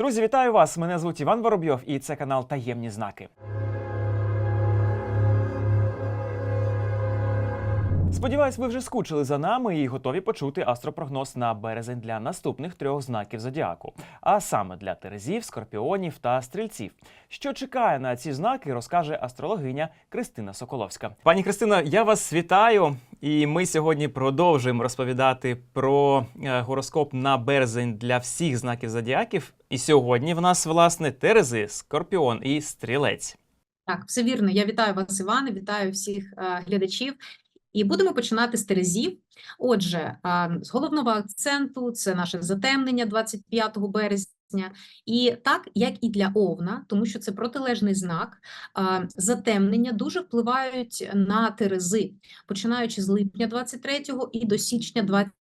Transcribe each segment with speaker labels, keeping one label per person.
Speaker 1: Друзі, вітаю вас! Мене звуть Іван Воробйов, і це канал Таємні знаки. Сподіваюсь, ви вже скучили за нами і готові почути астропрогноз на березень для наступних трьох знаків зодіаку, а саме для терезів, скорпіонів та стрільців. Що чекає на ці знаки, розкаже астрологиня Кристина Соколовська. Пані Кристино, я вас вітаю. І ми сьогодні продовжуємо розповідати про е, гороскоп на березень для всіх знаків зодіаків. І сьогодні в нас власне Терези, Скорпіон і Стрілець.
Speaker 2: Так, все вірно. Я вітаю вас, Іване, вітаю всіх е, глядачів. І будемо починати з Терезів. Отже, з головного акценту це наше затемнення 25 березня. І так, як і для Овна, тому що це протилежний знак, затемнення дуже впливають на Терези, починаючи з липня 23-го і до січня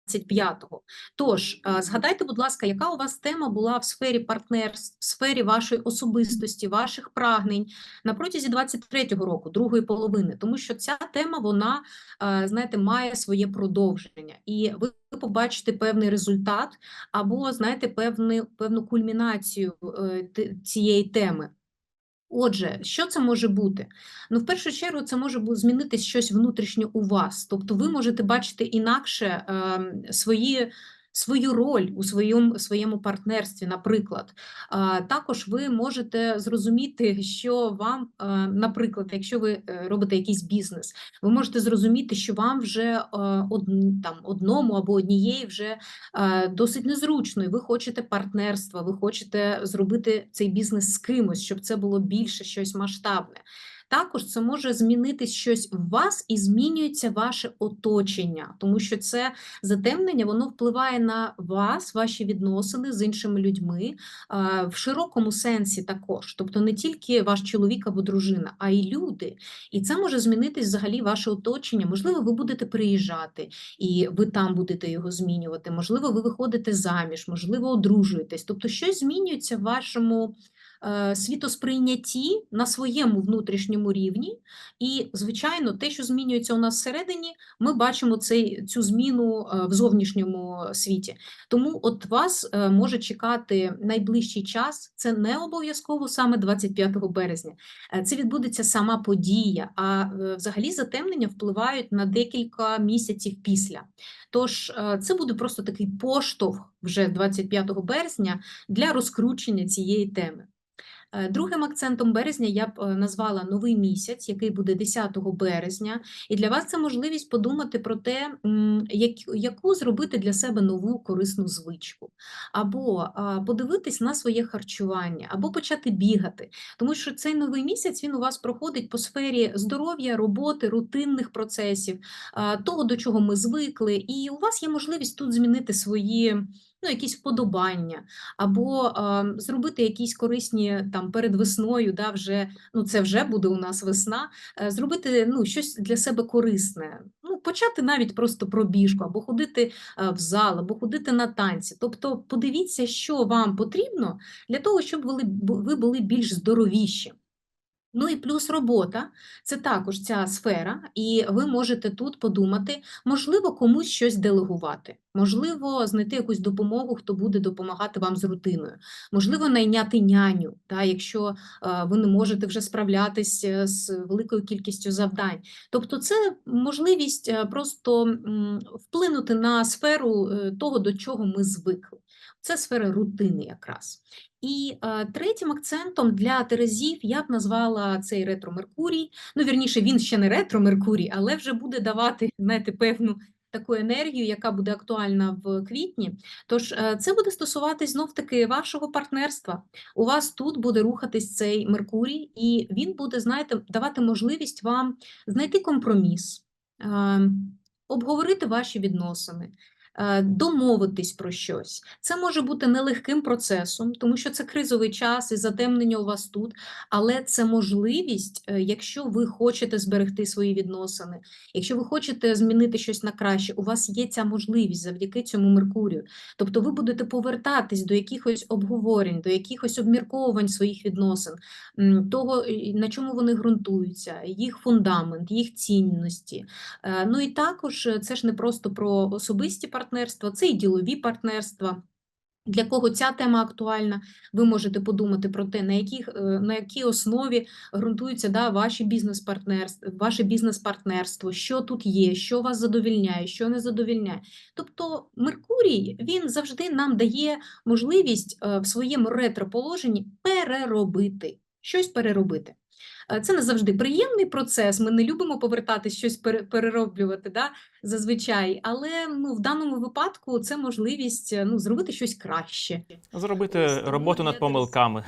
Speaker 2: 25-го. Тож, е, згадайте, будь ласка, яка у вас тема була в сфері партнерств, в сфері вашої особистості, ваших прагнень на протязі 23-го року, другої половини, тому що ця тема, вона, е, знаєте, має своє продовження, і ви побачите певний результат або, знаєте, певну, певну кульмінацію е, цієї теми. Отже, що це може бути? Ну, в першу чергу, це може змінити змінитись щось внутрішньо у вас. Тобто ви можете бачити інакше е, свої, свою роль у своєму, своєму партнерстві, наприклад. Також ви можете зрозуміти, що вам, е, наприклад, якщо ви е, робите якийсь бізнес, ви можете зрозуміти, що вам вже е, од- там, одному або однієї вже досить незручно, і ви хочете партнерства, ви хочете зробити цей бізнес з кимось, щоб це було більше щось масштабне. Також це може змінити щось в вас і змінюється ваше оточення, тому що це затемнення, воно впливає на вас, ваші відносини з іншими людьми в широкому сенсі також. Тобто не тільки ваш чоловік або дружина, а й люди. І це може змінитись взагалі ваше оточення. Можливо, ви будете приїжджати, і ви там будете його змінювати. Можливо, ви виходите заміж, можливо, одружуєтесь. Тобто, щось змінюється в вашому світосприйнятті на своєму внутрішньому рівні. І, звичайно, те, що змінюється у нас всередині, ми бачимо цей, цю зміну е, в зовнішньому світі. Тому от вас е, може чекати найближчий час. Це не обов'язково саме 25 березня. Е, Це відбудеться сама подія, а е, взагалі затемнення впливають на декілька місяців після. Тож е, це буде просто такий поштовх вже 25 березня для розкручення цієї теми. Е, Другим акцентом березня я б е, назвала новий місяць, який буде 10 березня, і для вас це можливість подумати про те, яку зробити для себе нову корисну звичку, або подивитись на своє харчування, або почати бігати. Тому що цей новий місяць він у вас проходить по сфері здоров'я, роботи, рутинних процесів, того, до чого ми звикли, і у вас є можливість тут змінити свої. Ну, якісь вподобання, або а, зробити якісь корисні там перед весною, да, вже, ну це вже буде у нас весна, е, зробити ну, щось для себе корисне. Ну, почати навіть просто пробіжку, або ходити е, в зал, або ходити на танці. Тобто подивіться, що вам потрібно для того, щоб ви були більш здоровіші. Ну і плюс робота це також ця сфера, і ви можете тут подумати, можливо, комусь щось делегувати, можливо, знайти якусь допомогу, хто буде допомагати вам з рутиною, можливо, найняти няню, та, якщо е, ви не можете вже справлятись е, з великою кількістю завдань. Тобто, це можливість е, просто вплинути на сферу того, до чого ми звикли. Це сфера рутини якраз. І е, третім акцентом для Терезів я б назвала цей ретро Меркурій. Ну, вірніше, він ще не ретро Меркурій, але вже буде давати, знаєте, певну таку енергію, яка буде актуальна в квітні. Тож е, це буде стосуватись знов-таки вашого партнерства. У вас тут буде рухатись цей Меркурій, і він буде, знаєте, давати можливість вам знайти компроміс, е, обговорити ваші відносини домовитись про щось. Це може бути нелегким процесом, тому що це кризовий час і затемнення у вас тут, але це можливість, е, якщо ви хочете зберегти свої відносини, якщо ви хочете змінити щось на краще, у вас є ця можливість завдяки цьому Меркурію. Тобто ви будете повертатись до якихось обговорень, до якихось обмірковувань своїх відносин, того, е, на чому вони ґрунтуються, їх фундамент, їх цінності. Е, Ну і також е, це ж не просто про особисті партнерства, це і ділові партнерства. Для кого ця тема актуальна, ви можете подумати про те, на яких, е, на якій основі ґрунтується да, ваші бізнес-партнерство, ваше бізнес-партнерство, що тут є, що вас задовільняє, що не задовільняє. Тобто Меркурій він завжди нам дає можливість е, в своєму ретроположенні переробити, щось переробити. Е, Це не завжди приємний процес. Ми не любимо повертатись щось пере- перероблювати, да, зазвичай, але ну, в даному випадку це можливість е, ну, зробити щось краще.
Speaker 1: Зробити
Speaker 2: Ось
Speaker 1: роботу над помилками.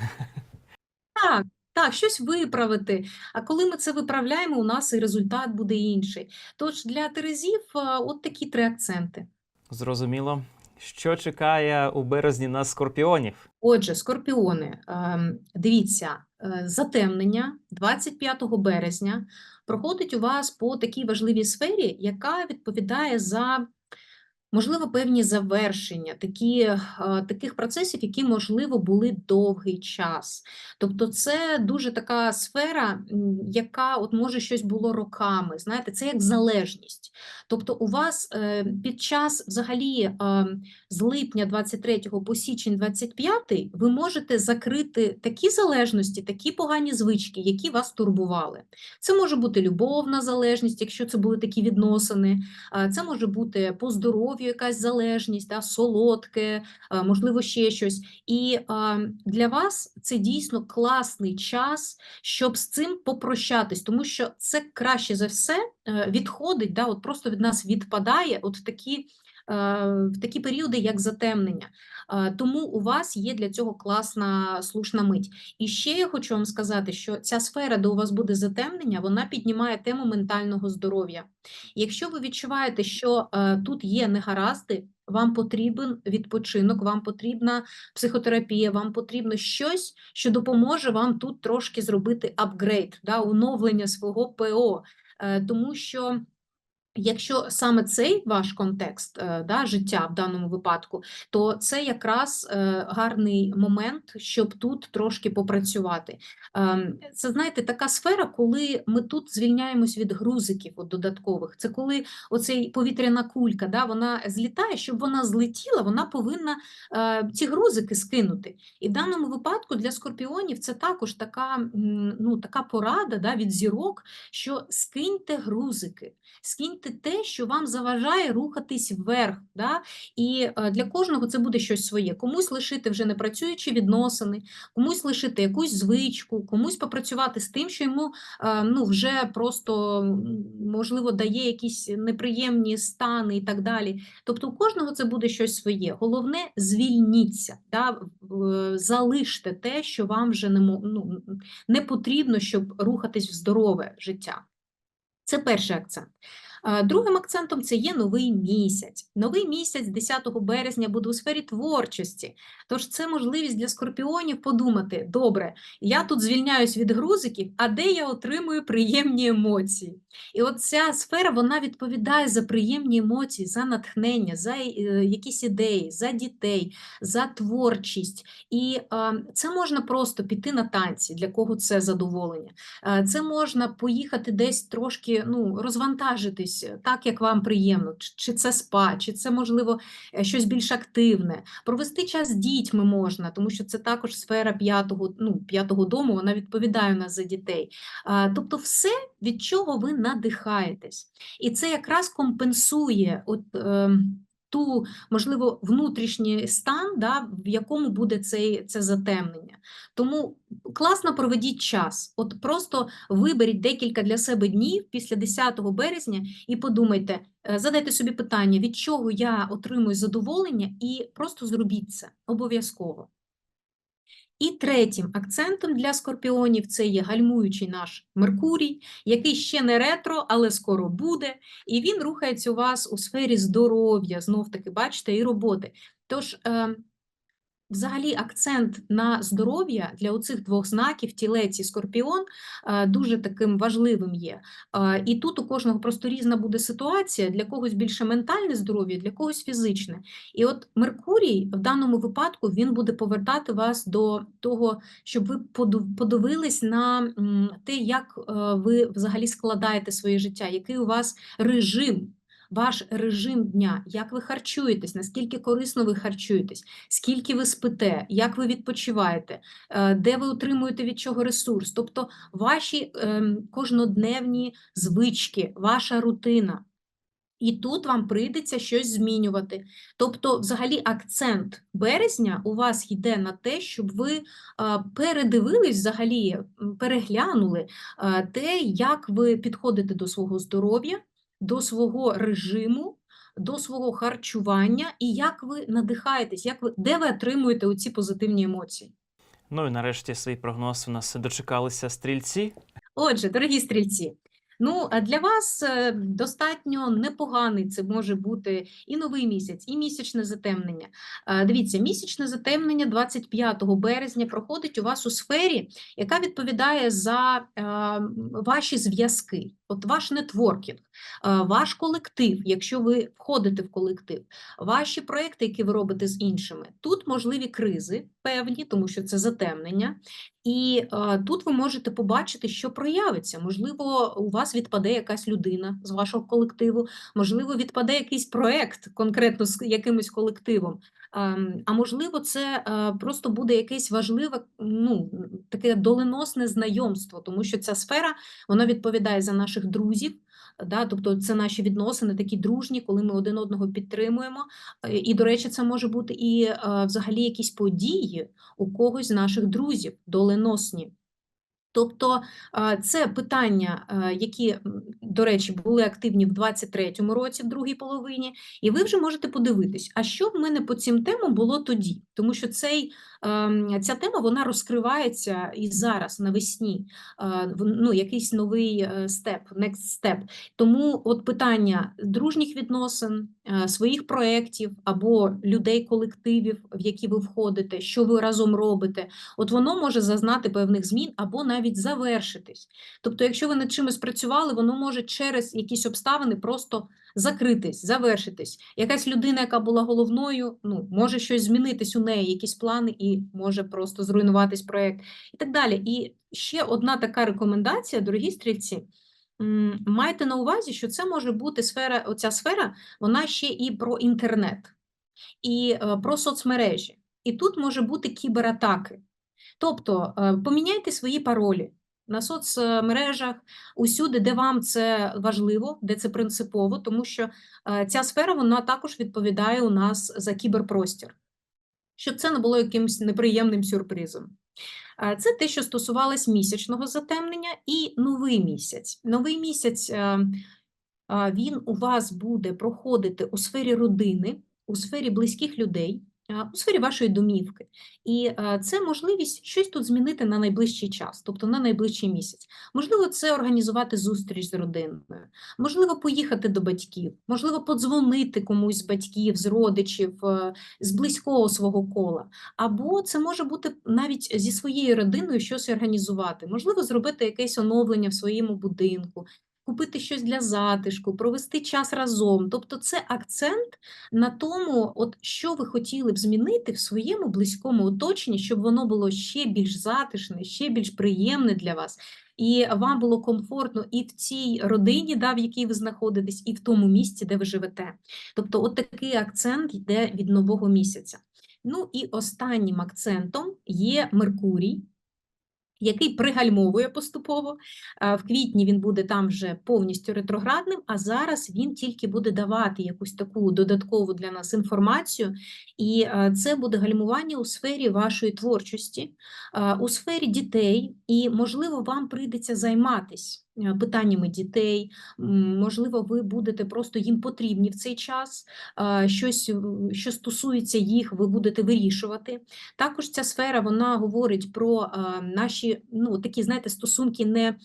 Speaker 2: Так, так, щось виправити. А коли ми це виправляємо, у нас і результат буде інший. Тож для терезів от такі три акценти.
Speaker 1: Зрозуміло. Що чекає у березні на скорпіонів?
Speaker 2: Отже, скорпіони, ем, дивіться, е, затемнення 25 березня проходить у вас по такій важливій сфері, яка відповідає за, можливо, певні завершення, такі, е, таких процесів, які, можливо, були довгий час. Тобто це дуже така сфера, яка от може щось було роками, знаєте, це як залежність. Тобто у вас е, під час взагалі е, з липня 23 по січень 25 ви можете закрити такі залежності, такі погані звички, які вас турбували. Це може бути любовна залежність, якщо це були такі відносини. а, Це може бути по здоров'ю якась залежність, да, солодке, можливо, ще щось. І для вас це дійсно класний час, щоб з цим попрощатись, тому що це краще за все е, відходить, да, от просто від нас відпадає от такі, е, в такі періоди, як затемнення. Е, Тому у вас є для цього класна слушна мить. І ще я хочу вам сказати, що ця сфера, де у вас буде затемнення, вона піднімає тему ментального здоров'я. Якщо ви відчуваєте, що е, тут є негаразди, вам потрібен відпочинок, вам потрібна психотерапія, вам потрібно щось, що допоможе вам тут трошки зробити апгрейд, да, оновлення свого ПО. Тому що якщо саме цей ваш контекст е, да, життя в даному випадку, то це якраз е, гарний момент, щоб тут трошки попрацювати. Ем, Це, знаєте, така сфера, коли ми тут звільняємось від грузиків от, додаткових. Це коли оцей повітряна кулька, да, вона злітає, щоб вона злетіла, вона повинна е, ці грузики скинути. І в даному випадку для скорпіонів це також така, ну, така порада да, від зірок, що скиньте грузики, скиньте те, що вам заважає рухатись вверх. Да? І е, для кожного це буде щось своє. Комусь лишити вже непрацюючі відносини, комусь лишити якусь звичку, комусь попрацювати з тим, що йому е, ну, вже просто можливо дає якісь неприємні стани і так далі. Тобто у кожного це буде щось своє. Головне, звільніться, да? залиште те, що вам вже не, ну, не потрібно, щоб рухатись в здорове життя. Це перший акцент. Другим акцентом це є новий місяць. Новий місяць 10 березня буде у сфері творчості. Тож це можливість для скорпіонів подумати: добре, я тут звільняюсь від грузиків, а де я отримую приємні емоції? І от ця сфера вона відповідає за приємні емоції, за натхнення, за е, якісь ідеї, за дітей, за творчість. І це можна просто піти на танці, для кого це задоволення. Це можна поїхати десь трошки ну, розвантажитись е, так, як вам приємно, чи, це спа, чи це, можливо, е, щось більш активне. Провести час з дітьми можна, тому що це також сфера п'ятого ну, п'ятого дому, вона відповідає у нас за дітей. Тобто все, від чого ви надихаєтесь. І це якраз компенсує от, е, ту, можливо, внутрішній стан, да, в якому буде цей, це затемнення. Тому класно проведіть час. От просто виберіть декілька для себе днів після 10 березня і подумайте, е, задайте собі питання, від чого я отримую задоволення, і просто зробіть це обов'язково. І третім акцентом для скорпіонів це є гальмуючий наш Меркурій, який ще не ретро, але скоро буде, і він рухається у вас у сфері здоров'я, знов-таки, бачите, і роботи. Тож, е, взагалі, акцент на здоров'я для оцих двох знаків, тілець і скорпіон, е, дуже таким важливим є. Е, І тут у кожного просто різна буде ситуація, для когось більше ментальне здоров'я, для когось фізичне. І от Меркурій в даному випадку він буде повертати вас до того, щоб ви подивились на те, як е, ви взагалі складаєте своє життя, який у вас режим. Ваш режим дня, як ви харчуєтесь, наскільки корисно ви харчуєтесь, скільки ви спите, як ви відпочиваєте, е, де ви отримуєте від чого ресурс, тобто ваші ем, кожнодневні звички, ваша рутина. І тут вам прийдеться щось змінювати. Тобто, взагалі, акцент березня у вас йде на те, щоб ви передивились, взагалі, переглянули те, як ви підходите до свого здоров'я, до свого режиму, до свого харчування і як ви надихаєтесь, як ви, де ви отримуєте оці позитивні емоції.
Speaker 1: Ну і нарешті свій прогноз у нас дочекалися стрільці.
Speaker 2: Отже, дорогі стрільці, ну для вас е, достатньо непоганий це може бути і новий місяць, і місячне затемнення. Е, Дивіться, місячне затемнення 25 березня проходить у вас у сфері, яка відповідає за е, ваші зв'язки, от ваш нетворкінг, е, ваш колектив, якщо ви входите в колектив, ваші проекти, які ви робите з іншими. Тут можливі кризи певні, тому що це затемнення. І е, тут ви можете побачити, що проявиться. Можливо, у вас відпаде якась людина з вашого колективу, можливо, відпаде якийсь проект конкретно з якимось колективом. Ем, А можливо, це е, просто буде якесь важливе, ну, таке доленосне знайомство, тому що ця сфера вона відповідає за наших друзів. Да, тобто це наші відносини такі дружні, коли ми один одного підтримуємо. Е, І, до речі, це може бути і е, взагалі якісь події у когось з наших друзів, доленосні. Тобто це питання, які, до речі, були активні в 23-му році, в другій половині, і ви вже можете подивитись, а що в мене по цим темам було тоді? Тому що цей, ем, ця тема вона розкривається і зараз навесні, ну, якийсь новий е, степ, next step. Тому от питання дружніх відносин, своїх проєктів або людей, колективів, в які ви входите, що ви разом робите, от воно може зазнати певних змін або навіть завершитись. Тобто, якщо ви над чимось працювали, воно може через якісь обставини просто закритись, завершитись. Якась людина, яка була головною, ну, може щось змінитись у неї, якісь плани, і може просто зруйнуватись проєкт і так далі. І ще одна така рекомендація, дорогі стрільці. Майте на увазі, що це може бути сфера, оця сфера, вона ще і про інтернет, і е, про соцмережі. І тут може бути кібератаки. Тобто е, поміняйте свої паролі на соцмережах, усюди, де вам це важливо, де це принципово, тому що е, ця сфера вона також відповідає у нас за кіберпростір, щоб це не було якимось неприємним сюрпризом. Е, Це те, що стосувалось місячного затемнення, і новий місяць. Новий місяць е, він у вас буде проходити у сфері родини, у сфері близьких людей, у сфері вашої домівки. І це можливість щось тут змінити на найближчий час, тобто на найближчий місяць. Можливо, це організувати зустріч з родиною, можливо, поїхати до батьків, можливо, подзвонити комусь з батьків, з родичів, е, з близького свого кола. Або це може бути навіть зі своєю родиною щось організувати, можливо, зробити якесь оновлення в своєму будинку, купити щось для затишку, провести час разом. Тобто це акцент на тому, от що ви хотіли б змінити в своєму близькому оточенні, щоб воно було ще більш затишне, ще більш приємне для вас. І вам було комфортно і в цій родині, да, в якій ви знаходитесь, і в тому місці, де ви живете. Тобто, от такий акцент йде від нового місяця. Ну і останнім акцентом є Меркурій, який пригальмовує поступово. Е, В квітні він буде там вже повністю ретроградним, а зараз він тільки буде давати якусь таку додаткову для нас інформацію, і е, це буде гальмування у сфері вашої творчості, е, у сфері дітей, і, можливо, вам прийдеться займатися питаннями дітей, можливо, ви будете просто їм потрібні в цей час, е, щось, що стосується їх, ви будете вирішувати. Також ця сфера вона говорить про е, наші ну, такі, знаєте, стосунки не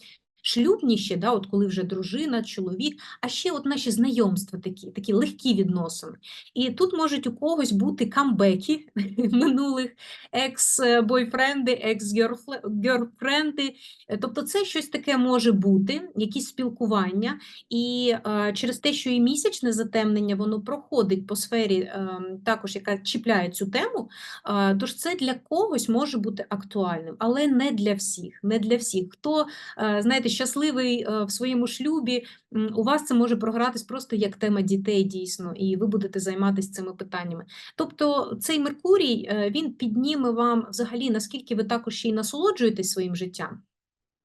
Speaker 2: шлюбні ще, да, от коли вже дружина, чоловік, а ще от наші знайомства такі, такі легкі відносини. І тут можуть у когось бути камбеки минулих екс-бойфренди, екс-герфренди. Тобто це щось таке може бути, якісь спілкування, і е, через те, що і місячне затемнення, воно проходить по сфері, е, також яка чіпляє цю тему, а, Тож це для когось може бути актуальним, але не для всіх. Не для всіх. Хто, е, знаєте, щасливий е, в своєму шлюбі, у вас це може програтись просто як тема дітей дійсно, і ви будете займатися цими питаннями. Тобто цей Меркурій е, він підніме вам взагалі, наскільки ви також ще й насолоджуєтесь своїм життям.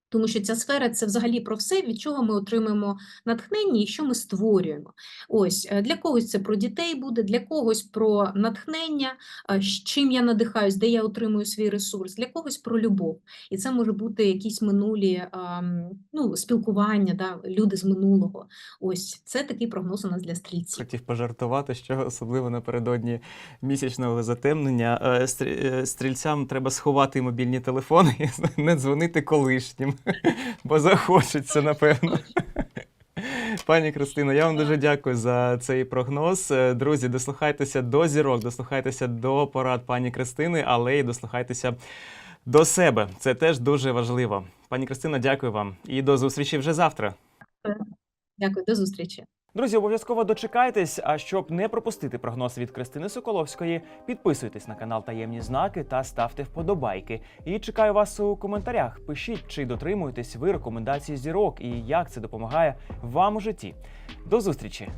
Speaker 2: Тому що ця сфера це взагалі про все, від чого ми отримуємо натхнення і що ми створюємо. Ось е, для когось це про дітей буде, для когось про натхнення, е, чим я надихаюсь, де я отримую свій ресурс, для когось про любов. І це може бути якісь минулі ем, ну, спілкування, да, люди з минулого. Ось це такий прогноз у нас для стрільців.
Speaker 1: Хотів пожартувати, що особливо напередодні місячного затемнення е, стрільцям треба сховати мобільні телефони і не дзвонити колишнім, бо захочеться, напевно. Пані Кристино, я вам дуже дякую за цей прогноз. Е, Друзі, дослухайтеся до зірок, дослухайтеся до порад пані Кристини, але й дослухайтеся до себе. Це теж дуже важливо. Пані Кристина, дякую вам і до зустрічі вже завтра.
Speaker 2: Дякую, до зустрічі.
Speaker 1: Друзі, обов'язково дочекайтесь. А щоб не пропустити прогноз від Кристини Соколовської, підписуйтесь на канал Таємні знаки та ставте вподобайки. І чекаю вас у коментарях. Пишіть, чи дотримуєтесь ви рекомендацій зірок і як це допомагає вам у житті. До зустрічі!